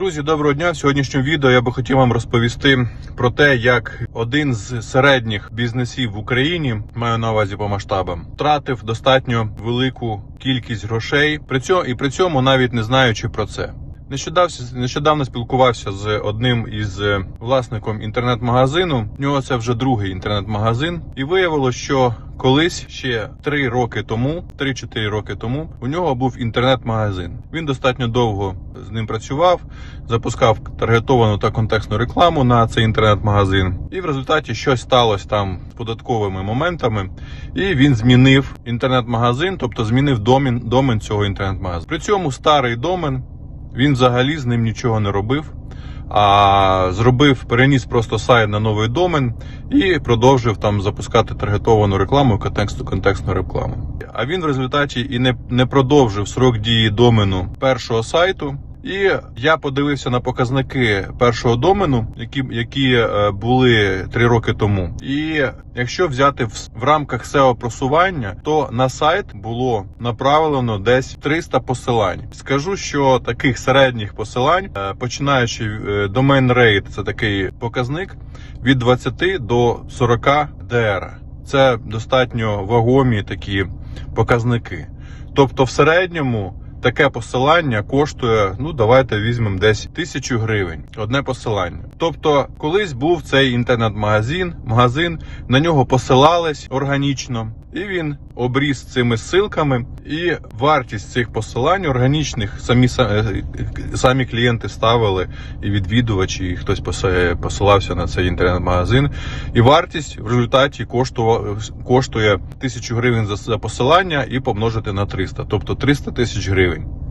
Друзі, доброго дня! В сьогоднішньому відео я би хотів вам розповісти про те, як один з середніх бізнесів в Україні, маю на увазі по масштабам, втратив достатньо велику кількість грошей. При цьому і при цьому навіть не знаючи про це. Нещодавно, нещодавно спілкувався з одним із е, власником інтернет-магазину. У нього це вже другий інтернет-магазин, і виявилося, що колись ще 3 роки тому, 3-4 роки тому, у нього був інтернет-магазин. Він достатньо довго з ним працював, запускав таргетовану та контекстну рекламу на цей інтернет-магазин. І в результаті щось сталося там з податковими моментами, і він змінив інтернет-магазин, тобто змінив домен, домен цього інтернет-магазину. При цьому старий домен. Він взагалі з ним нічого не робив, а зробив, переніс просто сайт на новий домен і продовжив там запускати таргетовану рекламу, контексту, контекстну рекламу. А він в результаті і не, не продовжив срок дії домену першого сайту. І я подивився на показники першого домену, які, які е, були три роки тому. І якщо взяти в, в рамках SEO просування, то на сайт було направлено десь 300 посилань. Скажу, що таких середніх посилань, е, починаючи е, domain rate, це такий показник від 20 до 40 DR. Це достатньо вагомі такі показники. Тобто, в середньому. Таке посилання коштує, ну давайте візьмемо десь тисячу гривень. Одне посилання. Тобто, колись був цей інтернет-магазин, магазин, на нього посилались органічно, і він обріз цими ссылками. І вартість цих посилань органічних самі е, самі клієнти ставили, і відвідувачі, і хтось посилався на цей інтернет-магазин. І вартість в результаті коштує, тисячу гривень за посилання і помножити на 300, тобто 300 тисяч гривень.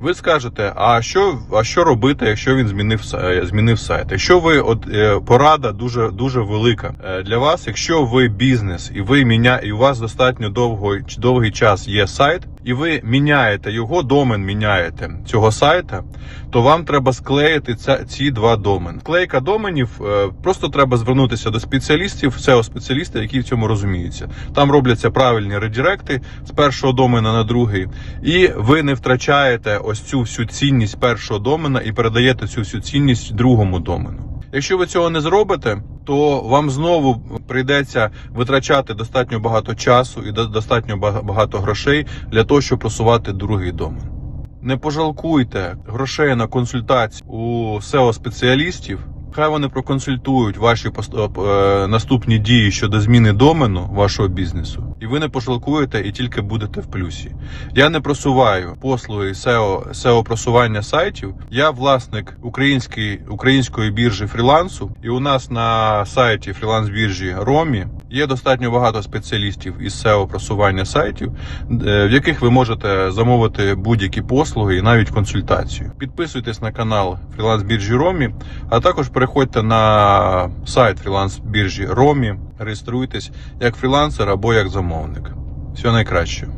Ви скажете, а що, а що робити, якщо він змінив змінив сайт? Якщо ви от е, порада дуже дуже велика е, для вас, якщо ви бізнес і ви міня, і у вас достатньо довго довгий час є сайт, і ви міняєте його, домен міняєте цього сайта, то вам треба склеїти ця, ці два домени. Склейка доменів е, просто треба звернутися до спеціалістів, SEO спеціалістів, які в цьому розуміються. Там робляться правильні редиректи з першого домена на другий, і ви не втрачаєте ось цю всю цінність першого домена і передаєте цю всю цінність другому домену. Якщо ви цього не зробите, то вам знову прийдеться витрачати достатньо багато часу і до- достатньо бага- багато грошей для того, щоб просувати другий домен. Не пожалкуйте грошей на консультацію у SEO спеціалістів. Хай вони проконсультують ваші е, наступні дії щодо зміни домену вашого бізнесу, і ви не пожалкуєте і тільки будете в плюсі. Я не просуваю послуги SEO, SEO просування сайтів. Я власник української, української біржі фрілансу, і у нас на сайті фріланс біржі Ромі є достатньо багато спеціалістів із SEO просування сайтів, е, в яких ви можете замовити будь-які послуги і навіть консультацію. Підписуйтесь на канал фріланс біржі Ромі, а також переходьте на сайт фріланс біржі Ромі, реєструйтесь як фрілансер або як замовник. Всього найкращого.